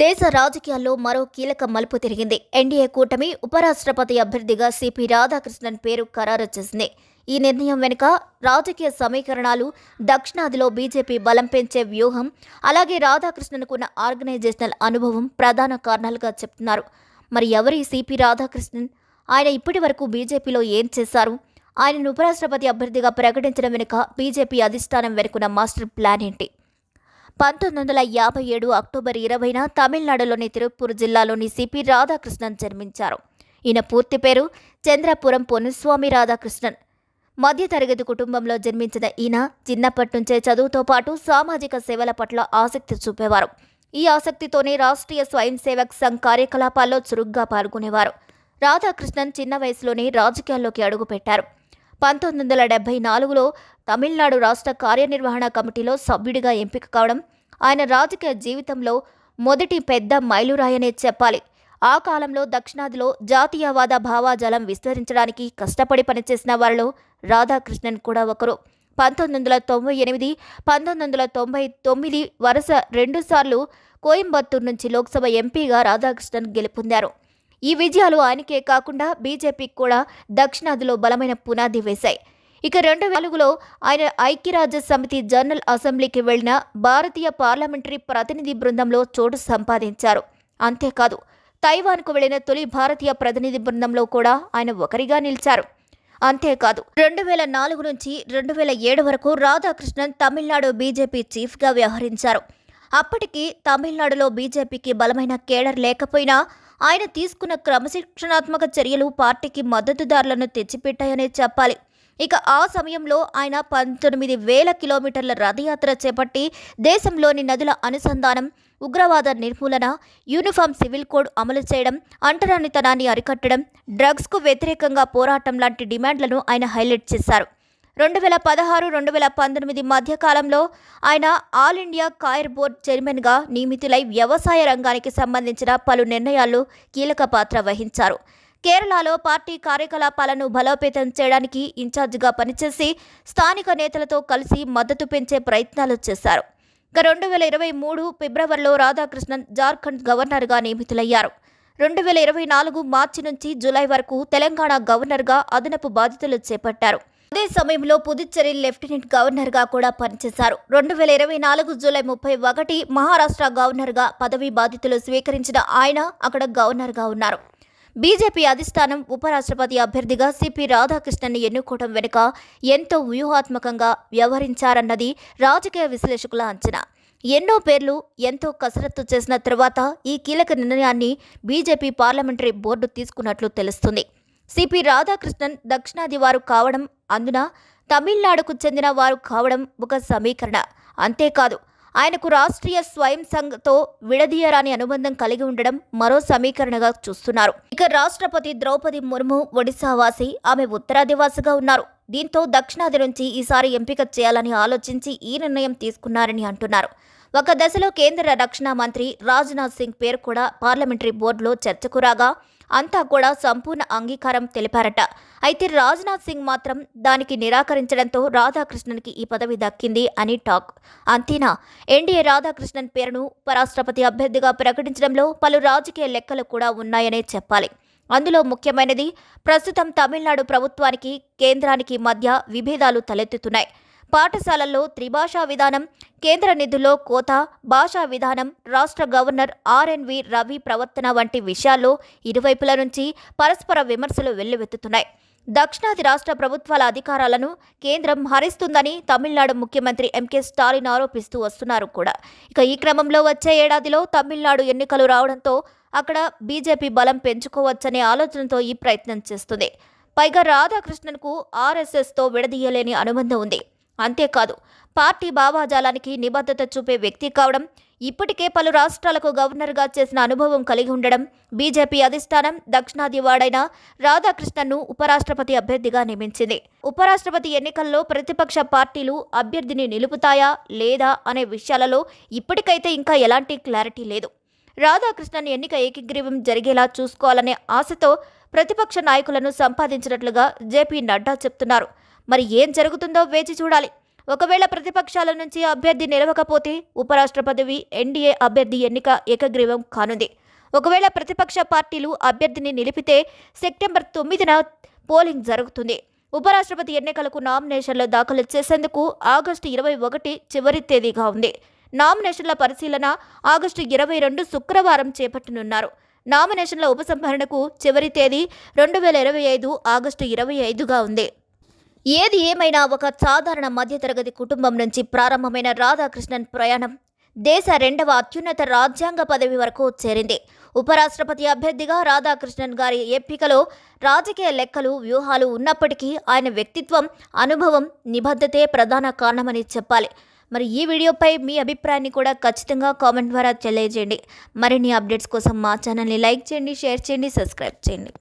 దేశ రాజకీయాల్లో మరో కీలక మలుపు తిరిగింది. ఎన్డీఏ కూటమి ఉపరాష్ట్రపతి అభ్యర్థిగా సిపి రాధాకృష్ణన్ పేరు ఖరారు చేసింది. ఈ నిర్ణయం వెనుక రాజకీయ సమీకరణాలు దక్షిణాదిలో బీజేపీ బలం పెంచే వ్యూహం అలాగే రాధాకృష్ణన్కున్న ఆర్గనైజేషనల్ అనుభవం ప్రధాన కారణాలుగా చెప్తున్నారు. మరి ఎవరి సిపి రాధాకృష్ణన్? ఆయన ఇప్పటి వరకు బీజేపీలో ఏం చేశారు? ఆయనను ఉపరాష్ట్రపతి అభ్యర్థిగా ప్రకటించడం వెనుక బీజేపీ అధిష్టానం వెనుకున్న మాస్టర్ ప్లాన్ ఏంటి? పంతొమ్మిది వందల యాభై ఏడు అక్టోబర్ ఇరవైన తమిళనాడులోని తిరుపూర్ జిల్లాలోని సిపి రాధాకృష్ణన్ జన్మించారు. ఈయన పూర్తి పేరు చంద్రపురం పొన్నుస్వామి రాధాకృష్ణన్. మధ్యతరగతి కుటుంబంలో జన్మించిన ఈయన చిన్నప్పటి నుంచే చదువుతో పాటు సామాజిక సేవల పట్ల ఆసక్తి చూపేవారు. ఈ ఆసక్తితోనే రాష్ట్రీయ స్వయం సేవక్ సంఘ్ కార్యకలాపాల్లో చురుగ్గా పాల్గొనేవారు. రాధాకృష్ణన్ చిన్న వయసులోనే రాజకీయాల్లోకి అడుగుపెట్టారు. పంతొమ్మిది వందల డెబ్బై నాలుగులో తమిళనాడు రాష్ట్ర కార్యనిర్వహణ కమిటీలో సభ్యుడిగా ఎంపిక కావడం ఆయన రాజకీయ జీవితంలో మొదటి పెద్ద మైలురాయనే చెప్పాలి. ఆ కాలంలో దక్షిణాదిలో జాతీయవాద భావాజాలం విస్తరించడానికి కష్టపడి పనిచేసిన వారిలో రాధాకృష్ణన్ కూడా ఒకరు. పంతొమ్మిది వందల తొంభై ఎనిమిది పంతొమ్మిది వందల తొంభై తొమ్మిది వరుస రెండుసార్లు కోయంబత్తూరు నుంచి లోక్సభ ఎంపీగా రాధాకృష్ణన్ గెలుపొందారు. ఈ విజయాలు ఆయనకే కాకుండా బీజేపీకి కూడా దక్షిణాదిలో బలమైన పునాది వేశాయి. ఇక రెండు నాలుగులో ఆయన ఐక్యరాజ్య సమితి జనరల్ అసెంబ్లీకి వెళ్ళిన భారతీయ పార్లమెంటరీ ప్రతినిధి బృందంలో చోటు సంపాదించారు. అంతేకాదు తైవాన్కు వెళ్ళిన తొలి భారతీయ ప్రతినిధి బృందంలో కూడా ఆయన ఒకరిగా నిలిచారు. అంతేకాదు రెండు వేల నాలుగు నుంచి రెండు వేల ఏడు వరకు రాధాకృష్ణన్ తమిళనాడు బీజేపీ చీఫ్గా వ్యవహరించారు. అప్పటికి తమిళనాడులో బీజేపీకి బలమైన కేడర్ లేకపోయినా ఆయన తీసుకున్న క్రమశిక్షణాత్మక చర్యలు పార్టీకి మద్దతుదారులను తెచ్చిపెట్టాయనే చెప్పాలి. ఇక ఆ సమయంలో ఆయన పంతొమ్మిది వేల కిలోమీటర్ల రథయాత్ర చేపట్టి దేశంలోని నదుల అనుసంధానం ఉగ్రవాద నిర్మూలన యూనిఫామ్ సివిల్ కోడ్ అమలు చేయడం అంటరానితనాన్ని అరికట్టడం డ్రగ్స్కు వ్యతిరేకంగా పోరాటం లాంటి డిమాండ్లను ఆయన హైలైట్ చేశారు. రెండు వేల పదహారు రెండు వేల పంతొమ్మిది మధ్యకాలంలో ఆయన ఆల్ ఇండియా కాయర్ బోర్డ్ చైర్మన్గా నియమితులై వ్యవసాయ రంగానికి సంబంధించిన పలు నిర్ణయాల్లో కీలక పాత్ర వహించారు. కేరళలో పార్టీ కార్యకలాపాలను బలోపేతం చేయడానికి ఇన్ఛార్జిగా పనిచేసి స్థానిక నేతలతో కలిసి మద్దతు పెంచే ప్రయత్నాలు చేశారు. ఇక రెండు వేల ఇరవై మూడు ఫిబ్రవరిలో రాధాకృష్ణన్ జార్ఖండ్ గవర్నర్గా నియమితులయ్యారు. రెండు వేల ఇరవై నాలుగు మార్చి నుంచి జూలై వరకు తెలంగాణ గవర్నర్గా అదనపు బాధ్యతలు చేపట్టారు. అదే సమయంలో పుదుచ్చేరి లెఫ్టినెంట్ గవర్నర్గా కూడా పనిచేశారు. రెండు వేల ఇరవై నాలుగు జూలై ముప్పై ఒకటి మహారాష్ట్ర గవర్నర్గా పదవీ బాధ్యతలు స్వీకరించిన ఆయన అక్కడ గవర్నర్గా ఉన్నారు. బీజేపీ అధిష్టానం ఉపరాష్ట్రపతి అభ్యర్థిగా సిపి రాధాకృష్ణన్ని ఎన్నుకోవడం వెనుక ఎంతో వ్యూహాత్మకంగా వ్యవహరించారన్నది రాజకీయ విశ్లేషకుల అంచనా. ఎన్నో పేర్లు ఎంతో కసరత్తు చేసిన తర్వాత ఈ కీలక నిర్ణయాన్ని బీజేపీ పార్లమెంటరీ బోర్డు తీసుకున్నట్లు తెలుస్తుంది. సిపి రాధాకృష్ణన్ దక్షిణాది వారు కావడం అందున తమిళనాడుకు చెందిన వారు కావడం ఒక సమీకరణ. అంతేకాదు ఆయనకు రాష్ట్రీయ స్వయం సంఘ్తో విడదీయరాని అనుబంధం కలిగి ఉండడం మరో సమీకరణగా చూస్తున్నారు. ఇక రాష్ట్రపతి ద్రౌపది ముర్ము ఒడిశావాసి ఆమె ఉత్తరాదివాసిగా ఉన్నారు. దీంతో దక్షిణాది నుంచి ఈసారి ఎంపిక చేయాలని ఆలోచించి ఈ నిర్ణయం తీసుకున్నారని అంటున్నారు. ఒక దశలో కేంద్ర రక్షణ మంత్రి రాజ్నాథ్ సింగ్ పేరు కూడా పార్లమెంటరీ బోర్డులో చర్చకు రాగా అంతా కూడా సంపూర్ణ అంగీకారం తెలిపారట. అయితే రాజ్నాథ్ సింగ్ మాత్రం దానికి నిరాకరించడంతో రాధాకృష్ణన్కి ఈ పదవి దక్కింది అని టాక్. అంతేనా? ఎన్డీఏ రాధాకృష్ణన్ పేరును ఉపరాష్ట్రపతి అభ్యర్థిగా ప్రకటించడంలో పలు రాజకీయ లెక్కలు కూడా ఉన్నాయనే చెప్పాలి. అందులో ముఖ్యమైనది ప్రస్తుతం తమిళనాడు ప్రభుత్వానికి కేంద్రానికి మధ్య విభేదాలు తలెత్తుతున్నాయి. పాఠశాలల్లో త్రిభాషా విధానం కేంద్ర నిధుల్లో కోత భాషా విధానం రాష్ట్ర గవర్నర్ ఆర్ఎన్వి రవి ప్రవర్తన వంటి విషయాల్లో ఇరువైపుల నుంచి పరస్పర విమర్శలు వెల్లువెత్తుతున్నాయి. దక్షిణాది రాష్ట్ర ప్రభుత్వాల అధికారాలను కేంద్రం హరిస్తుందని తమిళనాడు ముఖ్యమంత్రి ఎంకే స్టాలిన్ ఆరోపిస్తూ వస్తున్నారు కూడా. ఇక ఈ క్రమంలో వచ్చే ఏడాదిలో తమిళనాడు ఎన్నికలు రావడంతో అక్కడ బీజేపీ బలం పెంచుకోవచ్చనే ఆలోచనతో ఈ ప్రయత్నం చేస్తుంది. పైగా రాధాకృష్ణన్కు ఆర్ఎస్ఎస్తో విడదీయలేని అనుబంధం ఉంది. అంతేకాదు పార్టీ భావాజాలానికి నిబద్ధత చూపే వ్యక్తి కావడం ఇప్పటికే పలు రాష్ట్రాలకు గవర్నర్గా చేసిన అనుభవం కలిగి ఉండడం బీజేపీ అధిష్టానం దక్షిణాది వాడైన రాధాకృష్ణన్ను ఉపరాష్ట్రపతి అభ్యర్థిగా నియమించింది. ఉపరాష్ట్రపతి ఎన్నికల్లో ప్రతిపక్ష పార్టీలు అభ్యర్థిని నిలుపుతాయా లేదా అనే విషయాలలో ఇప్పటికైతే ఇంకా ఎలాంటి క్లారిటీ లేదు. రాధాకృష్ణన్ ఎన్నిక ఏకగ్రీవం జరిగేలా చూసుకోవాలనే ఆశతో ప్రతిపక్ష నాయకులను సంపాదించినట్లుగా జేపీ నడ్డా చెప్తున్నారు. మరి ఏం జరుగుతుందో వేచి చూడాలి. ఒకవేళ ప్రతిపక్షాల నుంచి అభ్యర్థి నిలవకపోతే ఉపరాష్ట్రపదవి ఎన్డీఏ అభ్యర్థి ఎన్నిక ఏకగ్రీవం కానుంది. ఒకవేళ ప్రతిపక్ష పార్టీలు అభ్యర్థిని నిలిపితే సెప్టెంబర్ తొమ్మిదిన పోలింగ్ జరుగుతుంది. ఉపరాష్ట్రపతి ఎన్నికలకు నామినేషన్లు దాఖలు చేసేందుకు ఆగస్టు ఇరవై ఒకటి చివరి తేదీగా ఉంది. నామినేషన్ల పరిశీలన ఆగస్టు ఇరవై రెండు శుక్రవారం చేపట్టనున్నారు. నామినేషన్ల ఉపసంహరణకు చివరి తేదీ రెండు వేల ఇరవై ఐదు ఆగస్టు ఇరవై ఐదుగా ఉంది. ఏది ఏమైనా ఒక సాధారణ మధ్యతరగతి కుటుంబం నుంచి ప్రారంభమైన రాధాకృష్ణన్ ప్రయాణం. దేశ రెండవ అత్యున్నత రాజ్యాంగ పదవి వరకు చేరింది. ఉపరాష్ట్రపతి అభ్యర్థిగా రాధాకృష్ణన్ గారి ఎంపికలో రాజకీయ లెక్కలు వ్యూహాలు ఉన్నప్పటికీ ఆయన వ్యక్తిత్వం అనుభవం నిబద్ధతే ప్రధాన కారణమని చెప్పాలి. మరి ఈ వీడియోపై మీ అభిప్రాయాన్ని కూడా ఖచ్చితంగా కామెంట్ ద్వారా తెలియజేయండి. మరిన్ని అప్డేట్స్ కోసం మా ఛానల్ని లైక్ చేయండి షేర్ చేయండి సబ్స్క్రైబ్ చేయండి.